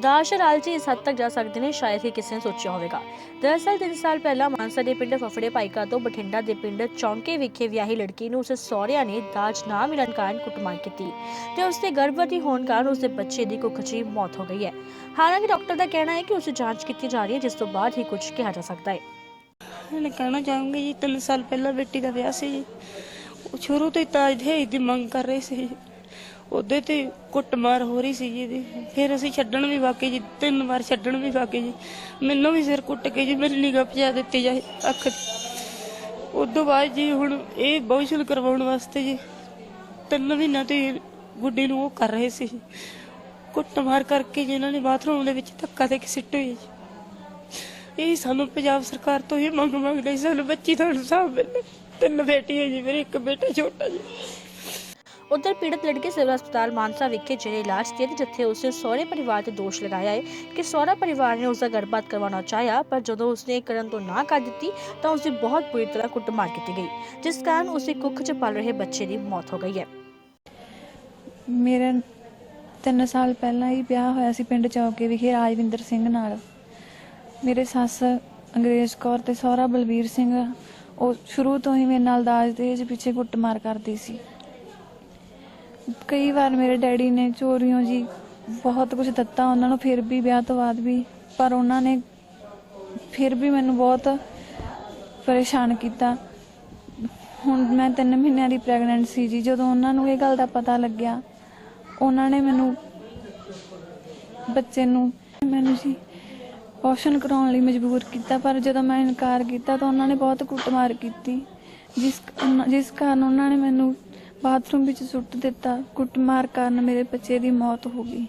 ਦਾਸ਼ ਲਾਲਚੀ ਇਸ ਹੱਦ ਤੱਕ ਜਾ ਸਕਦੇ ਨੇ, ਸ਼ਾਇਦ ਹੀ ਕਿਸੇ ਨੇ ਸੋਚਿਆ ਹੋਵੇਗਾ। ਦਰਅਸਲ ਤਿੰਨ ਸਾਲ ਪਹਿਲਾਂ ਮਾਨਸਾ ਦੇ ਪਿੰਡ ਫਫੜੇ ਭਾਈਕਾ ਤੋਂ ਬਠਿੰਡਾ ਦੇ ਪਿੰਡ ਚੌਂਕੇ ਵਿਖੇ ਵਿਆਹੀ ਲੜਕੀ ਨੂੰ ਉਸੇ ਸਹੁਰਿਆਂ ਨੇ ਦਾਜ ਨਾ ਮਿਲਣ ਕਾਰਨ ਕੁੱਟਮਾਰ ਕੀਤੀ ਤੇ ਉਸ ਗਰਭਵਤੀ ਹੋਣ ਕਾਰਨ ਉਸ ਬੱਚੇ ਦੀ ਕੁੱਖ ਮੌਤ ਹੋ ਗਈ ਹੈ। ਹਾਲਾਂਕਿ ਡਾਕਟਰ ਦਾ ਕਹਿਣਾ ਹੈ ਕਿ ਉਸ ਜਾਂਚ ਕੀਤੀ ਜਾ ਰਹੀ ਹੈ, ਜਿਸ ਤੋਂ ਬਾਅਦ ਹੀ ਕੁਝ ਕਿਹਾ ਜਾ ਸਕਦਾ ਹੈ। ਮੈਂ ਕਹਿਣਾ ਚਾਹੂੰਗੀ ਜੀ, ਤਿੰਨ ਸਾਲ ਪਹਿਲਾਂ ਬੇਟੀ ਦਾ ਵਿਆਹ ਸੀ ਜੀ। ਸ਼ੁਰੂ ਤੋਂ ਹੀ ਤਾਜ ਦੀ ਮੰਗ ਕਰ ਰਹੇ ਸੀ ਉਹਦੇ ਤੇ ਕੁੱਟਮਾਰ ਹੋ ਰਹੀ ਸੀ ਜੀ ਇਹਦੀ। ਫਿਰ ਅਸੀਂ ਛੱਡਣ ਵੀ ਵਾਕੇ ਜੀ ਤਿੰਨ ਵਾਰ ਛੱਡਣ ਵੀ ਵਾਕੇ ਜੀ। ਮੈਨੂੰ ਵੀ ਸਿਰ ਕੁੱਟ ਕੇ ਜੀ ਮੇਰੀ ਨਿਗਾਹ ਪਜਾ ਦਿੱਤੀ ਜਾਏ ਅੱਖ 'ਚ। ਬਾਅਦ ਜੀ ਹੁਣ ਇਹ ਬਹੁਸ਼ਲ ਕਰਵਾਉਣ ਵਾਸਤੇ ਜੀ ਤਿੰਨ ਮਹੀਨਿਆਂ ਤੋਂ ਗੁੱਡੀ ਨੂੰ ਉਹ ਕਰ ਰਹੇ ਸੀ। ਜੀ। ਕੁੱਟਮਾਰ ਕਰਕੇ ਜੀ ਇਹਨਾਂ ਨੇ ਬਾਥਰੂਮ ਦੇ ਵਿੱਚ ਧੱਕਾ ਦੇ ਕੇ ਸਿੱਟ ਹੋਈ ਜੀ। ਇਹ ਸਾਨੂੰ ਪੰਜਾਬ ਸਰਕਾਰ ਤੋਂ ਇਹ ਮੰਗ ਮੰਗਦੇ ਸੀ, ਸਾਨੂੰ ਬੱਚੀ ਦਾ ਇਨਸਾਫ ਮਿਲੇ। ਤਿੰਨ ਬੇਟੀਆਂ ਜੀ ਮੇਰੀ ਇੱਕ ਬੇਟਾ ਛੋਟਾ ਜੀ। ਉਧਰ ਪੀੜਤ ਲੜਕੀ ਸਿਵਲ ਹਸਪਤਾਲ ਮਾਨਸਾ ਵਿਖੇ ਜਿਹੜੇ ਇਲਾਜ ਤੇ ਤੇ ਜਿੱਥੇ ਉਸਨੇ ਸਹੁਰੇ ਪਰਿਵਾਰ ਤੇ ਦੋਸ਼ ਲਗਾਇਆ ਹੈ ਕਿ ਸਹੁਰਾ ਪਰਿਵਾਰ ਨੇ ਉਸਦਾ ਗਰਭਪਾਤ ਕਰਵਾਉਣਾ ਚਾਹਿਆ, ਪਰ ਜਦੋਂ ਉਸਨੇ ਇਹ ਕਰਨ ਤੋਂ ਨਾ ਕਰ ਦਿੱਤੀ, ਤਾਂ ਉਸਦੀ ਬਹੁਤ ਬੁਰੀ ਤਰ੍ਹਾਂ ਕੁੱਟਮਾਰ ਕੀਤੀ ਗਈ, ਜਿਸ ਕਾਰਨ ਉਸੇ ਕੁੱਖ 'ਚ ਪਲ ਰਹੇ ਬੱਚੇ ਦੀ ਮੌਤ ਹੋ ਗਈ ਹੈ। ਮੇਰਾ 3 ਸਾਲ ਪਹਿਲਾਂ ਹੀ ਵਿਆਹ ਹੋਇਆ ਸੀ ਪਿੰਡ ਚੌਕੇ ਵਿਖੇ, ਰਾਜਵਿੰਦਰ ਸਿੰਘ ਨਾਲ। ਮੇਰੇ ਸੱਸ ਅੰਗਰੇਜ਼ ਕੌਰ ਤੇ ਸਹੁਰਾ ਬਲਬੀਰ ਸਿੰਘ, ਉਹ ਸ਼ੁਰੂ ਤੋਂ ਹੀ ਮੇਰੇ ਨਾਲ ਦਾਜ ਦਹੇਜ ਪਿੱਛੇ ਕੁੱਟਮਾਰ ਕਰਦੀ ਸੀ। ਕਈ ਵਾਰ ਮੇਰੇ ਡੈਡੀ ਨੇ ਚੋਰੀਆਂ ਜੀ ਬਹੁਤ ਕੁਝ ਦਿੱਤਾ, ਉਹਨਾਂ ਨੂੰ ਫਿਰ ਵੀ ਵਿਆਹ ਤੋਂ ਬਾਅਦ ਵੀ, ਪਰ ਉਹਨਾਂ ਨੇ ਫਿਰ ਵੀ ਮੈਨੂੰ ਬਹੁਤ ਪਰੇਸ਼ਾਨ ਕੀਤਾ। ਹੁਣ ਮੈਂ 3 ਮਹੀਨਿਆਂ ਦੀ ਪ੍ਰੈਗਨੈਂਟ ਸੀ ਜੀ, ਜਦੋਂ ਉਹਨਾਂ ਨੂੰ ਇਹ ਗੱਲ ਦਾ ਪਤਾ ਲੱਗਿਆ, ਉਹਨਾਂ ਨੇ ਮੈਨੂੰ ਬੱਚੇ ਨੂੰ ਮੈਨੂੰ ਜੀ ਪੋਸ਼ਣ ਕਰਾਉਣ ਲਈ ਮਜਬੂਰ ਕੀਤਾ, ਪਰ ਜਦੋਂ ਮੈਂ ਇਨਕਾਰ ਕੀਤਾ ਤਾਂ ਉਹਨਾਂ ਨੇ ਬਹੁਤ ਕੁੱਟਮਾਰ ਕੀਤੀ, ਜਿਸ ਜਿਸ ਕਾਰਨ ਉਹਨਾਂ ਨੇ ਮੈਨੂੰ ਬਾਥਰੂਮ ਵਿੱਚ ਸੁੱਟ ਦਿੱਤਾ। ਕੁੱਟਮਾਰ ਕਾਰਨ ਮੇਰੇ ਬੱਚੇ ਦੀ ਮੌਤ ਹੋ ਗਈ।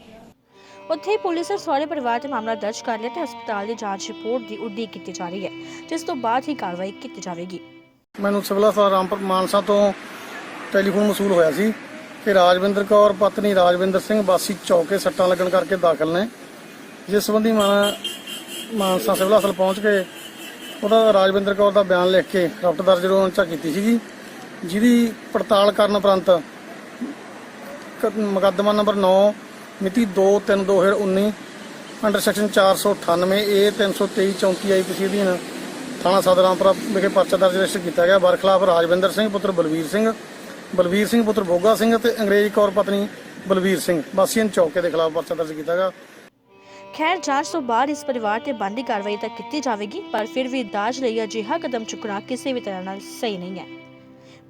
ਉੱਥੇ ਹੀ ਪੁਲਿਸ ਨੇ ਸਹੁਰੇ ਪਰਿਵਾਰ ਤੇ ਮਾਮਲਾ ਦਰਜ ਕਰ ਲਿਆ ਤੇ ਹਸਪਤਾਲ ਦੀ ਜਾਂਚ ਰਿਪੋਰਟ ਦੀ ਉਡੀਕ ਕੀਤੀ ਜਾ ਰਹੀ ਹੈ ਜਿਸ ਤੋਂ ਬਾਅਦ ਹੀ ਕਾਰਵਾਈ ਕੀਤੀ ਜਾਵੇਗੀ। ਮੈਨੂੰ ਸਿਵਲ ਹਸਪਤਾਲ ਰਾਮਪੁਰ ਮਾਨਸਾ ਤੋਂ ਟੈਲੀਫੋਨ ਮਸੂਲ ਹੋਇਆ ਸੀ ਕਿ ਰਾਜਵਿੰਦਰ ਕੌਰ ਪਤਨੀ ਰਾਜਵਿੰਦਰ ਸਿੰਘ ਵਾਸੀ ਚੌਕੇ ਸੱਟਾਂ ਲੱਗਣ ਕਰਕੇ ਦਾਖਲ ਨੇ। ਜਿਸ ਸੰਬੰਧੀ ਮੈਂ ਮਾਨਸਾ ਸਿਵਲ ਹਸਪਤਾਲ ਪਹੁੰਚ ਕੇ ਉਹਦਾ ਰਾਜਵਿੰਦਰ ਕੌਰ ਦਾ ਬਿਆਨ ਲਿਖ ਕੇ ਰਫਤ ਦਰਜ ਰੋਂਚਾ ਕੀਤੀ ਸੀਗੀ। ਜਿਹਦੀ ਪੜਤਾਲ ਕਰਨ ਉਪਰੰਤ ਮੁਕੱਦਮਾ ਨੰਬਰ 9 ਮਿਤੀ 2/3/2019 ਅੰਡਰ ਸੈਕਸ਼ਨ 498 ਏ 323 34 ਆਈਪੀਸੀ ਅਧੀਨ ਥਾਣਾ ਸਦਰ ਰਾਮਪੁਰਾ ਵਿਖੇ ਪਰਚਾ ਦਰਜ ਰਜਿਸਟਰ ਕੀਤਾ ਗਿਆ। ਬਰਖਲਾਫ ਰਾਜਵਿੰਦਰ ਸਿੰਘ, ਪੁੱਤਰ ਬਲਵੀਰ ਸਿੰਘ ਬਲਵੀਰ ਸਿੰਘ, ਪੁੱਤਰ ਬੋਗਾ ਸਿੰਘ ਤੇ ਅੰਗਰੇਜ਼ ਕੌਰ ਪਤਨੀ ਬਲਵੀਰ ਸਿੰਘ ਵਾਸੀਆਂ ਚੌਕੇ ਦੇ ਖਿਲਾਫ ਪਰਚਾ ਦਰਜ ਕੀਤਾ ਗਿਆ। ਖੈਰ, ਜਾਂਚ ਤੋਂ ਬਾਅਦ ਇਸ ਪਰਿਵਾਰ ਤੇ ਬੰਦੀ ਕਾਰਵਾਈ ਤਾਂ ਕੀਤੀ ਜਾਵੇਗੀ, ਪਰ ਫਿਰ ਵੀ ਦਾਜ ਲਈ ਅਜਿਹਾ ਕਦਮ ਚੁੱਕਣਾ ਕਿਸੇ ਵੀ ਤਰ੍ਹਾਂ ਨਾਲ ਸਹੀ ਨਹੀਂ ਹੈ।